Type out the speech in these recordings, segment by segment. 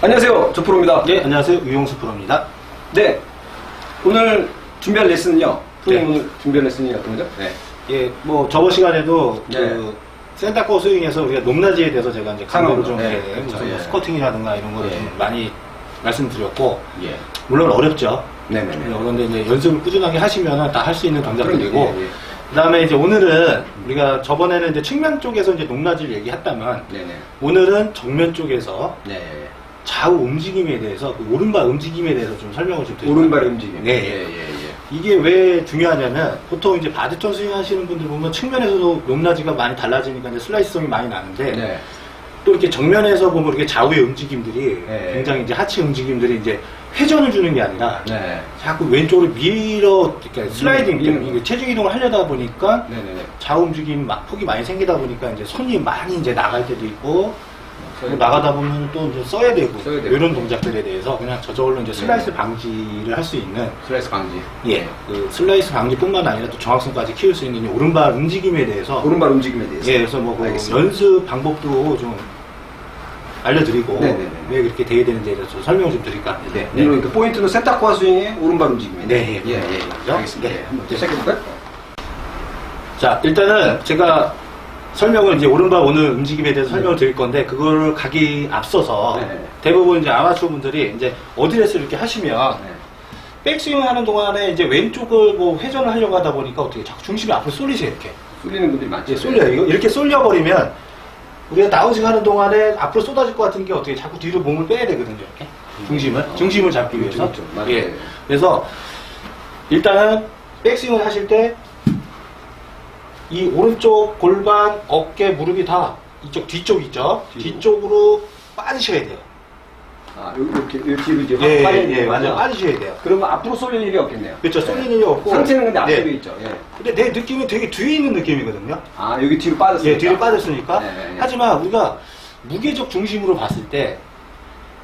안녕하세요. 저 프로입니다. 네, 안녕하세요. 유용수 프로입니다. 네. 오늘 준비할 레슨은요. 프로님 네. 오늘 준비할 레슨이 어떤 거죠? 네. 예, 뭐 저번 시간에도 네. 그 센터코 스윙에서 우리가 높낮이에 대해서 제가 이제 강조를 좀 네, 이렇게 그렇죠. 무슨 뭐 예. 스쿼팅이라든가 이런 거를 예. 좀 많이 말씀드렸고 예. 물론 어렵죠. 네네네. 그런데 이제 연습을 꾸준하게 하시면 다 할 수 있는 동작들이고. 예, 예. 그다음에 이제 오늘은 우리가 저번에는 이제 측면 쪽에서 이제 높낮이를 얘기했다면 네네. 오늘은 정면 쪽에서 네. 좌우 움직임에 대해서 그 오른발 움직임에 대해서 좀 설명을 좀 드릴게요. 오른발 움직임. 네. 예, 예, 예. 이게 왜 중요하냐면 보통 이제 바드턴 스윙 하시는 분들 보면 측면에서도 높낮이가 많이 달라지니까 이제 슬라이스성이 많이 나는데 네. 또 이렇게 정면에서 보면 이렇게 좌우의 움직임들이 네. 굉장히 이제 하체 움직임들이 이제 회전을 주는 게 아니라 네. 자꾸 왼쪽으로 밀어 그러니까 슬라이딩 미는 때문에 이게 체중 이동을 하려다 보니까 네네네. 좌우 움직임 막 폭이 많이 생기다 보니까 이제 손이 많이 이제 나갈 때도 있고 또 나가다 보면 또 이제 써야 되고, 써야 되고. 이런 동작들에 대해서 그냥 저절로 이제 슬라이스 네. 방지를 할 수 있는 슬라이스 방지. 예, 그 슬라이스 방지뿐만 아니라 또 정확성까지 키울 수 있는 이 오른발 움직임에 대해서 오른발 움직임에 대해서. 예, 그래서 뭐그 알겠습니다. 연습 방법도 좀 알려드리고 네네네. 왜 그렇게 돼야 되는지에 대해서 설명을 좀 드릴까 합니다. 네. 오늘 그 포인트는 센터 코어 스윙의 오른발 움직임에 네, 예, 예. 예. 그죠? 알겠습니다. 네. 네. 한번 네. 시작해볼까요? 자, 일단은 제가 설명을 이제 오른발 오늘 움직임에 대해서 설명을 드릴 건데 그걸 가기 앞서서 네. 대부분 이제 아마추어 분들이 이제 어드레스 이렇게 하시면 네. 백스윙 하는 동안에 이제 왼쪽을 뭐 회전을 하려고 하다 보니까 어떻게 자꾸 중심이 앞으로 쏠리세요 이렇게. 쏠리는 분들이 많죠. 이제 쏠려요. 이거 이렇게 쏠려버리면 우리가 다운스윙 하는 동안에 앞으로 쏟아질 것 같은 게 어떻게 자꾸 뒤로 몸을 빼야 되거든요. 이렇게 중심을 중심을 잡기 위해서. 그렇죠. 맞아요. 예. 그래서 일단은 백스윙을 하실 때 이 오른쪽 골반, 어깨, 무릎이 다 이쪽 뒤쪽 있죠. 뒤로. 뒤쪽으로 빠지셔야 돼요. 아, 요- 이렇게, 이렇게 이제 확 예, 빠져야 예, 예. 완전 빠지셔야 돼요. 그러면 앞으로 쏠릴 일이 없겠네요. 그렇죠. 쏠리는 일 없고. 상체는 근데 앞쪽에 네. 있죠. 예. 근데 내 느낌은 되게 뒤에 있는 느낌이거든요. 아, 여기 뒤로 빠졌어요. 예, 뒤로 빠졌으니까. 네, 네, 네. 하지만 우리가 무게적 중심으로 봤을 때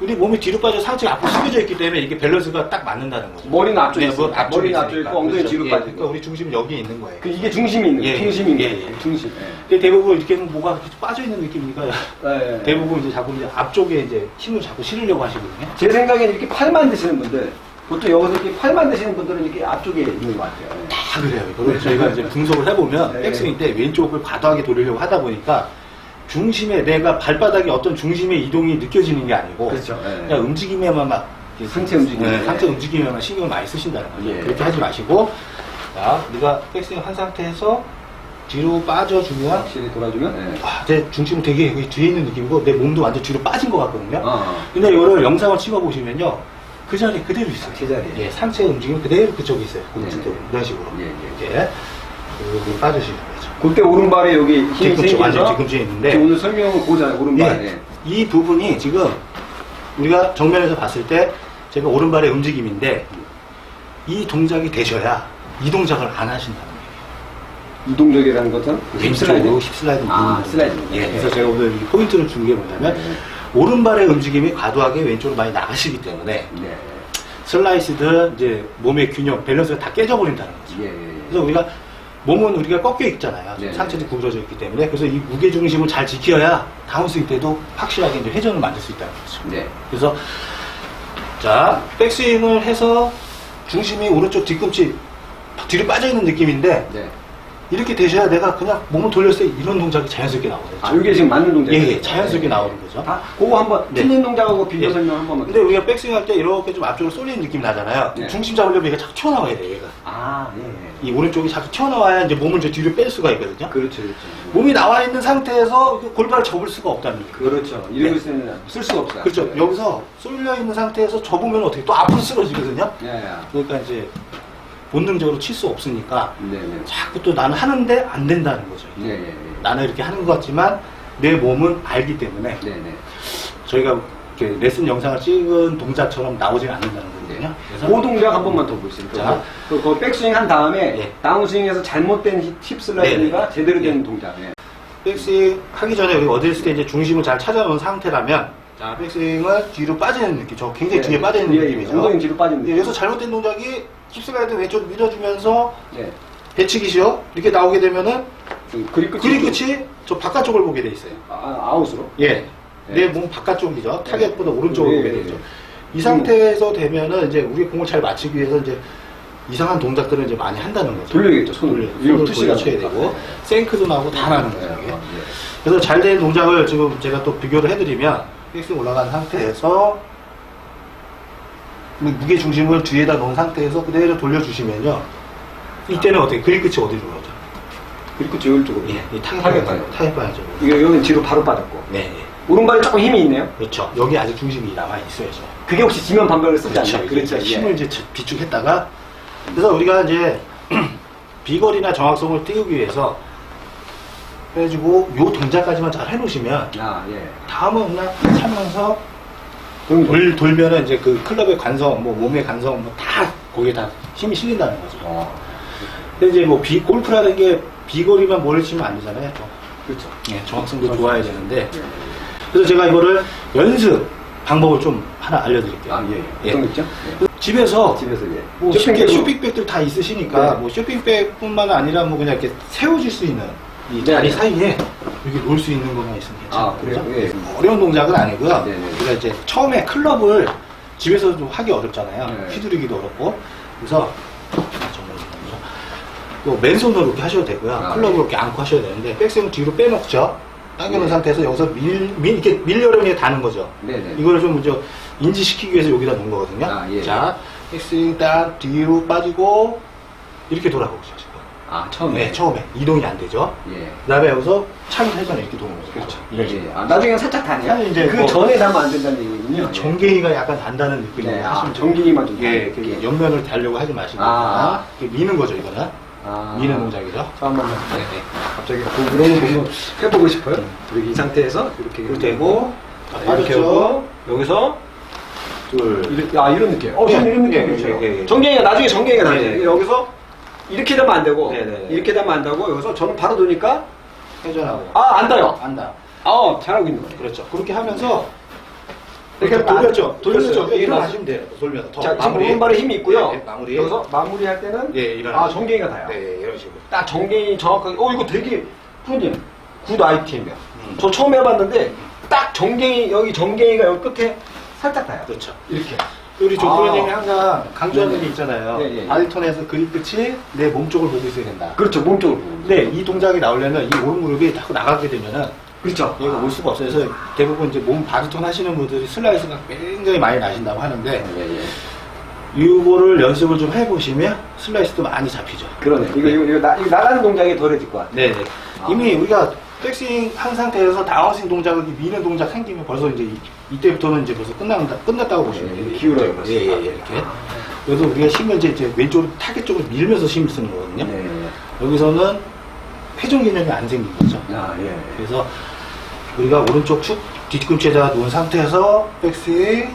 우리 몸이 뒤로 빠져 상체가 앞으로 숙여져 있기 때문에 이게 밸런스가 딱 맞는다는 거죠. 머리는 앞쪽에 네, 뭐. 앞쪽에 머리는 앞쪽에 있으니까. 있고 엉덩이 그렇죠. 뒤로 예, 빠지고. 그러니까 우리 중심은 여기 있는 거예요. 그 이게 중심이 있는 거예요. 예, 예, 거예요. 예. 중심. 예. 근데 대부분 이렇게는 뭐가 이렇게 빠져 있는 느낌이니까 예, 예. 대부분 이제 자꾸 이제 앞쪽에 이제 힘을 자꾸 실으려고 하시거든요. 제 생각에는 이렇게 팔만 드시는 분들, 보통 여기서 이렇게 팔만 드시는 분들은 이렇게 앞쪽에 있는 것 같아요. 예. 다 그래요. 이거를 저희가 이제 분석을 해보면 네. 백스윙 때 왼쪽을 과도하게 돌리려고 하다 보니까 중심에 내가 발바닥에 어떤 중심의 이동이 느껴지는 게 아니고 그렇죠. 예. 그냥 움직임에만 막 이렇게 상체 움직임. 네, 상체 움직임에만 신경을 많이 쓰신다는 거죠. 예. 그렇게 하지 마시고 자, 네가 백스윙 한 상태에서 뒤로 빠져주면 확실히 돌아주면. 예. 와, 내 중심은 되게 여기 뒤에 있는 느낌이고 내 몸도 완전 뒤로 빠진 것 같거든요. 어. 근데 이거를 영상을 찍어보시면요. 그 자리에 그대로 있어요. 제자리에. 예, 상체 움직임 그대로 그쪽에 있어요. 네, 그쪽 네. 이런 식으로. 예, 예. 이렇게. 그리고 빠지시는 거죠. 그때 오른발에 여기 힘이 뒤꿈치, 완전 생겨서 뒤꿈치에 있는데. 지금 오늘 설명은 그거잖아요. 오른발. 예. 예. 이 부분이 지금 우리가 정면에서 봤을 때 제가 오른발의 움직임인데 이 동작이 되셔야 이 동작을 안 하신다는 거예요. 이동적이라는 것은 왼쪽으로 힙슬라이딩 아, 부분. 슬라이딩. 예. 예. 그래서 제가 오늘 이 포인트를 준 게 뭐냐면 네. 오른발의 움직임이 과도하게 왼쪽으로 많이 나가시기 때문에 네. 슬라이스든 이제 몸의 균형, 밸런스가 다 깨져버린다는 거죠. 예, 예, 예. 그래서 우리가 몸은 우리가 꺾여 있잖아요. 네. 상체도 구부러져 있기 때문에 그래서 이 무게 중심을 잘 지켜야 다운스윙 때도 확실하게 이제 회전을 만들 수 있다는 거죠. 네. 그래서 자 백스윙을 해서 중심이 오른쪽 뒤꿈치 뒤로 빠져 있는 느낌인데 네. 이렇게 되셔야 내가 그냥 몸을 돌렸을 때 이런 동작이 자연스럽게 나오거든요. 아, 이게 지금 맞는 동작이에요? 예, 예, 자연스럽게 나오는 거죠. 아, 그거 한번 네. 틀린 동작하고 비교 예. 설명 한 번만. 근데 우리가 백스윙 할 때 이렇게 좀 앞쪽으로 쏠리는 느낌이 나잖아요. 네. 중심 잡으려면 얘가 자꾸 튀어나와야 돼요, 얘가. 아, 예, 예. 이 오른쪽이 자꾸 튀어나와야 이제 몸을 이제 뒤로 뺄 수가 있거든요. 그렇죠, 그렇죠. 몸이 나와 있는 상태에서 그 골반을 접을 수가 없다는 거예요. 그렇죠. 이러고 네. 있으면 쓸 수가 없어요. 그렇죠. 네. 여기서 쏠려 있는 상태에서 접으면 어떻게 또 앞으로 쓰러지거든요. 예, 예. 그러니까 이제 본능적으로 칠 수 없으니까 네, 네. 자꾸 또 나는 하는데 안 된다는 거죠. 예, 예, 예. 나는 이렇게 하는 것 같지만 내 몸은 알기 때문에 네, 네. 저희가 이렇게 레슨 영상을 찍은 동작처럼 나오지 않는다는 거거든요. 그래서 그 동작 한 번만 더 보시죠. 자. 그, 그 백스윙 한 다음에 예. 다운스윙에서 잘못된 힙- 힙 슬라이드가 네, 네. 제대로 된 예. 동작. 예. 백스윙 하기 전에 우리 어드레스 때 이제 중심을 잘 찾아놓은 상태라면 자 백스윙을 뒤로 빠지는 느낌, 저 굉장히 뒤에 빠지는 예, 예. 느낌이죠. 엉덩이 뒤로 빠지는 예, 느낌. 여기서 잘못된 동작이 힙슬라이드 왼쪽 밀어주면서 예. 배치기시요 이렇게 나오게 되면은 그 그립 끝이 그립 끝이 저 바깥쪽을 보게 돼 있어요. 아, 아웃으로. 예. 네. 내몸 바깥쪽이죠. 타겟보다 오른쪽으로 네, 보게 네, 되죠. 네. 이 상태에서 되면은 이제 우리 공을 잘 맞추기 위해서 이제 이상한 동작들을 이제 많이 한다는 거죠. 돌려야겠죠, 손을. 푸시가 돌려쳐야 나니까. 되고, 생크도 나고 다 나는 네, 거예요. 이게. 어, 그래서 잘 된 동작을 지금 제가 또 비교를 해드리면, 백스 올라간 상태에서, 무- 무게 중심을 뒤에다 놓은 상태에서 그대로 돌려주시면요. 이때는 어떻게, 그립 끝이 어디로 가죠? 그립 끝이 오른쪽으로. 예, 이 타겟 타겟. 타겟 봐야죠. 이거 여기 뒤로 바로 빠졌고. 네, 네. 오른발에 조금 힘이 있네요. 그렇죠. 여기 아직 중심이 남아 있어야죠. 그게 혹시 지면 반발을 쓰지 그렇죠. 않나요? 그렇죠. 예. 힘을 이제 비축했다가 그래서 우리가 이제 비거리나 정확성을 띄우기 위해서 해가지고 요 동작까지만 잘 해놓으시면 아, 예. 다음은 그냥 차면서 동- 돌, 돌면은 이제 그 클럽의 관성, 뭐 몸의 관성, 뭐 다 거기에 다 힘이 실린다는 거죠. 어, 근데 이제 뭐 비, 골프라는 게 비거리만 몰치면 안 되잖아요. 또. 그렇죠. 예, 정확성도 좋아야 되는데 예. 그래서 제가 이거를 연습 방법을 좀 하나 알려드릴게요. 아, 예. 예. 어떤 거 있죠? 집에서 집에서 예. 뭐 쉽게 쇼핑백들 다 있으시니까 네. 뭐 쇼핑백뿐만 아니라 뭐 그냥 이렇게 세워질 수 있는 이 네, 다리 네. 사이에 이렇게 놓을 수 있는 있으면 괜찮아요. 아, 그래요? 예. 어려운 동작은 아니고요. 네, 네. 우리가 이제 처음에 클럽을 집에서 좀 하기 어렵잖아요. 네. 휘두르기도 어렵고. 그래서 정말 뭐 맨손으로 이렇게 하셔도 되고요. 아, 클럽을 네. 이렇게 안고 하셔야 되는데 백스윙 뒤로 빼놓죠. 당겨놓은 네. 상태에서 여기서 밀, 밀 이렇게 밀려름에 다는 거죠. 네네. 이거를 좀 먼저 인지시키기 위해서 여기다 놓은 거거든요. 아, 예. 자, 백스윙 딱 뒤로 빠지고 이렇게 돌아보죠 지금. 아, 처음에. 네, 처음에 이동이 안 되죠. 예. 그다음에 여기서 차기 회전에 이렇게 도는 거죠. 그렇죠. 이런 식으로. 예. 아, 나중에 살짝 다네요. 이제 그 뭐- 전에 다면 안 된다는 얘기군요. 정갱이가 약간 단다는 느낌이 네, 아, 정갱이만 좀 예, 단- 그 옆면을 달려고 하지 마시고 아. 이렇게 미는 거죠 이거는 아. 미는 동작이죠. 저 한번 네, 네. 갑자기 그 그런 거 해보고 싶어요. 그리고 이 상태에서 이렇게 이렇게 되고 자, 자, 이렇게 빠졌죠. 하고 여기서 둘, 이렇게 아 이런 느낌. 어, 예, 저는 이런 예, 느낌이죠. 예, 예, 예. 정갱이가 나중에 정갱이가 예, 나요. 예. 여기서 이렇게 되면 안 되고 네, 네, 네. 이렇게 되면 안 되고 여기서 저는 바로 도니까 회전하고 아 안다요. 안다. 아 잘하고 있는 거예요. 그렇죠. 그렇게 하면서 이렇게 돌렸죠. 안-. 돌렸죠. 이게 일어나시면 돼요. 돌면서 더 자, 지금 마무리. 오른발에 힘이 있고요. 네, 네, 마무리. 여기서 마무리할 때는 예, 일어나. 아 정갱이가 다요. 네, 이런 식으로. 딱 정갱이 정확하게 어 이거 되게 프로님 굿 아이템이야. 음. 저 처음 해봤는데 딱 정갱이 여기 정갱이가 여기 끝에 살짝 닿아요. 그렇죠. 이렇게. 우리 아. 조프로님이 항상 강조하는 네네. 게 있잖아요. 예, 예, 예. 바디톤에서 그립 끝이 내 몸 쪽을 보고 있어야 된다. 그렇죠 몸쪽을 보고. 근데 이 동작이 나오려면 이 오른 무릎이 자꾸 나가게 되면은 그렇죠. 얘가 올 수가 없어요. 그래서 대부분 이제 몸 바디톤 하시는 분들이 슬라이스가 굉장히 많이 나신다고 하는데 예, 예. 이거를 연습을 좀 해보시면 슬라이스도 많이 잡히죠. 그러네. 이거 이거 이거, 나, 이거 나가는 동작이 덜해질 것 같아. 네네. 아. 이미 우리가 백스윙 한 상태에서 다운스윙 동작을 미는 동작 생기면 벌써 이제 이, 때부터는 이제 벌써 끝난다, 끝났다고 보시면 예, 돼요. 기울어요, 벌써. 예, 예, 예, 이렇게. 그래서 우리가 힘을 이제, 이제 왼쪽으로 타겟 쪽으로 밀면서 힘을 쓰는 거거든요. 네. 여기서는 회전 개념이 안 생긴 거죠. 아 예. 그래서 우리가 오른쪽 축 뒤꿈치에다가 놓은 상태에서 백스윙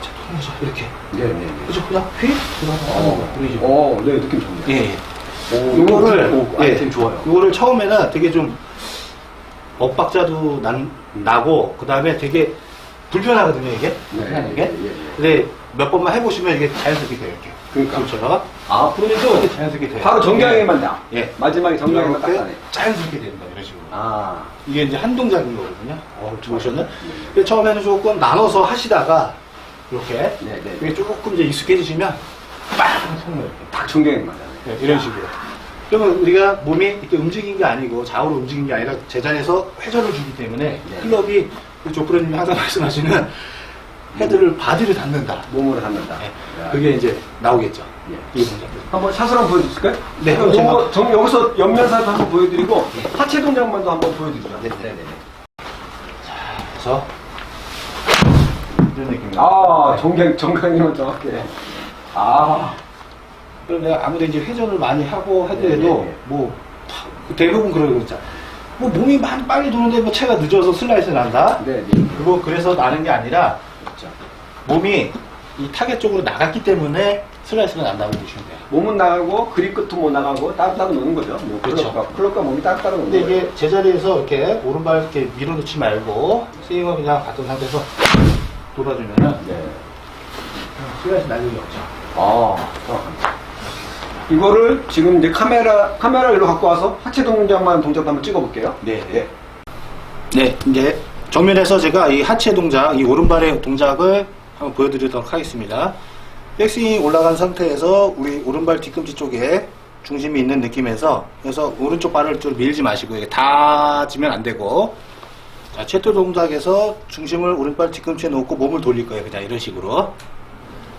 자, 통해서 이렇게 네, 네. 네. 그죠? 그냥 휙 들어가는 거 보이죠? 어, 네 느낌 좋네요. 예, 예. 오, 요거를 오, 아이템 좋아요. 요거를 처음에는 되게 좀 엇박자도 난, 나고 그 다음에 되게 불편하거든요 이게 네, 하는 게. 예, 예, 예. 근데 몇 번만 해보시면 이게 자연스럽게 돼요 이렇게. 그러니까. 그렇죠. 아 프로님도 이렇게 자연스럽게 돼요. 바로 정강에만 다. 예. 마지막에 정강에만 딱 가네. 자연스럽게 된다 이런 식으로. 아. 이게 이제 한 동작인 거거든요. 어, 좋으셨네. 네. 그래서 처음에는 조금 나눠서 하시다가 이렇게 네, 네. 이게 조금 이제 익숙해지시면 빵 손을 이렇게 딱 정강에만 가네. 네, 이런 식으로. 그러면 우리가 몸이 이렇게 움직인 게 아니고 좌우로 움직인 게 아니라 제자리에서 회전을 주기 때문에 네. 클럽이 그 조프로님이 항상 말씀하시는 헤드를 바디를 닿는다. 몸으로 갖는다. 네, 야. 그게 이제 나오겠죠. 예. 이 동작들. 한번 샷을 한번 보여주실까요? 네, 그럼 제가- 요거 정, 여기서 옆면사도 한번 보여드리고 네. 하체 동작만도 한번 보여드리죠. 네, 네. 그래서 이런 느낌. 아, 정강 정강이만 정확해. 아, 그럼 내가 아무리 이제 회전을 많이 하고 하더라도 네, 네, 네. 뭐 파- 대부분 그러고 있잖아. 뭐 몸이 많이 빨리 도는데 뭐 체가 늦어서 슬라이스 난다. 네, 네. 그거 그래서 나는 게 아니라. 몸이 이 타겟 쪽으로 나갔기 때문에 슬라이스가 난다고 보시면 돼요. 몸은 나가고 그립 끝도 못 나가고 따로따로 노는 거죠. 뭐 그렇죠. 클럽과, 클럽과 몸이 따로따로 노는 근데. 이게 제자리에서 이렇게 오른발 이렇게 밀어놓지 말고 스윙을 그냥 같은 상태에서 돌아주면은 네. 슬라이스 날 일이 없죠. 아, 정확합니다. 이거를 지금 이제 카메라 카메라 일로 갖고 와서 하체 동작만 동작 한번 찍어볼게요. 네. 네, 이제 정면에서 제가 이 하체 동작, 이 오른발의 동작을 한번 보여드리도록 하겠습니다. 백스윙이 올라간 상태에서 우리 오른발 뒤꿈치 쪽에 중심이 있는 느낌에서 그래서 오른쪽 발을 좀 밀지 마시고 이게 닿지면 안 되고 자, 채토 동작에서 중심을 오른발 뒤꿈치에 놓고 몸을 돌릴 거예요. 그냥 이런 식으로.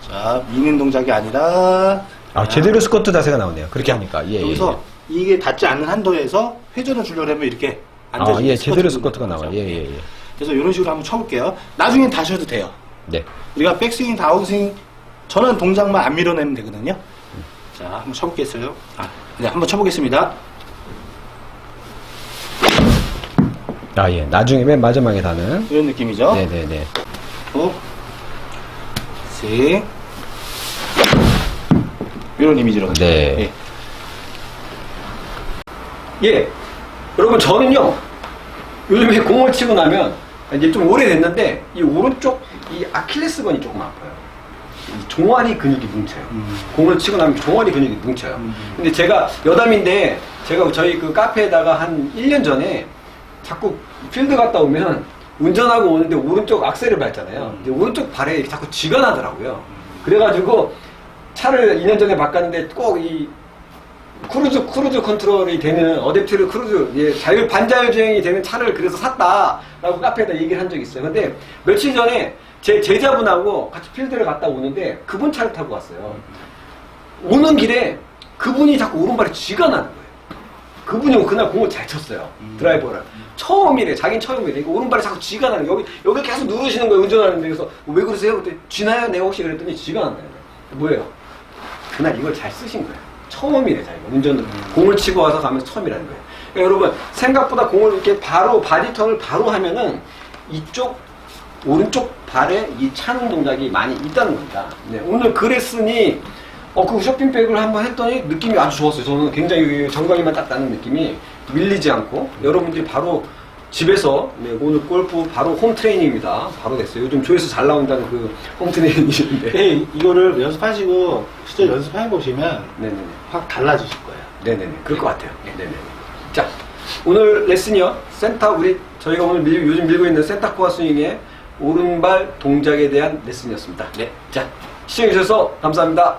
자, 미는 동작이 아니라 아 제대로 스쿼트 자세가 나오네요. 그렇게 하니까 예, 여기서 이게 닿지 않는 한도에서 회전을 주려면 이렇게 앉아서 아예 제대로 스쿼트 스쿼트가 나와요. 동작. 예예 예. 그래서 이런 식으로 한번 쳐볼게요. 나중엔 다셔도 돼요. 네. 우리가 백스윙, 다운스윙 저는 동작만 안 밀어내면 되거든요. 자, 한번 쳐보겠어요. 아, 네, 한번 쳐보겠습니다. 아 예. 나중에 맨 마지막에 다는. 이런 느낌이죠. 네네네. 어? 셋. 이런 이미지로. 네. 예. 예. 여러분 저는요. 요즘에 공을 치고 나면 이제 좀 오래됐는데 이 오른쪽 이 아킬레스건이 조금 아파요. 이 종아리 근육이 뭉쳐요. 음. 공을 치고 나면 종아리 근육이 뭉쳐요. 음. 근데 제가 여담인데 제가 저희 그 카페에다가 한 1년 전에 자꾸 필드 갔다 오면 운전하고 오는데 오른쪽 악셀을 밟잖아요. 음. 근데 오른쪽 발에 자꾸 쥐가 나더라고요. 그래가지고 차를 2년 전에 바꿨는데 꼭 이 크루즈 크루즈 컨트롤이 되는 어댑티브 크루즈 예, 자율 반자율 주행이 되는 차를 그래서 샀다라고 카페에다 얘기를 한 적이 있어요. 근데 며칠 전에 제 제자분하고 같이 필드를 갔다 오는데 그분 차를 타고 왔어요. 오는 길에 그분이 자꾸 오른발에 쥐가 나는 거예요. 그분이 그날 공을 잘 쳤어요. 음. 드라이버를. 처음이래. 자긴 처음이래. 이거 오른발에 자꾸 쥐가 나는 거예요. 여기, 여기 계속 누르시는 거예요. 운전하는데. 그래서 왜 그러세요? 그랬더니 쥐나요? 내가 혹시 그랬더니 쥐가 난다는 거예요. 뭐예요? 그날 이걸 잘 쓰신 거예요. 처음이래, 자기가. 운전, 공을 치고 와서 가면서 처음이라는 거예요. 그러니까 여러분, 생각보다 공을 이렇게 바로, 바디턴을 바로 하면은 이쪽, 오른쪽 발에 이 차는 동작이 많이 있다는 겁니다. 네, 오늘 그 레슨이, 어, 그 쇼핑백을 한번 했더니 느낌이 아주 좋았어요. 저는 굉장히 정강이만 딱 나는 느낌이 밀리지 않고 여러분들이 바로 집에서 네, 오늘 골프 바로 홈 트레이닝입니다. 바로 됐어요. 요즘 조회수 잘 나온다는 그 홈 트레이닝인데. 네, 이거를 연습하시고 실제 연습해 보시면 네네네. 확 달라지실 거예요. 네네네. 그럴 것 같아요. 네네. 자, 오늘 레슨이요. 센터, 우리, 저희가 오늘 밀- 요즘 밀고 있는 센터 코어 스윙의 오른발 동작에 대한 레슨이었습니다. 네. 자, 시청해 주셔서 감사합니다.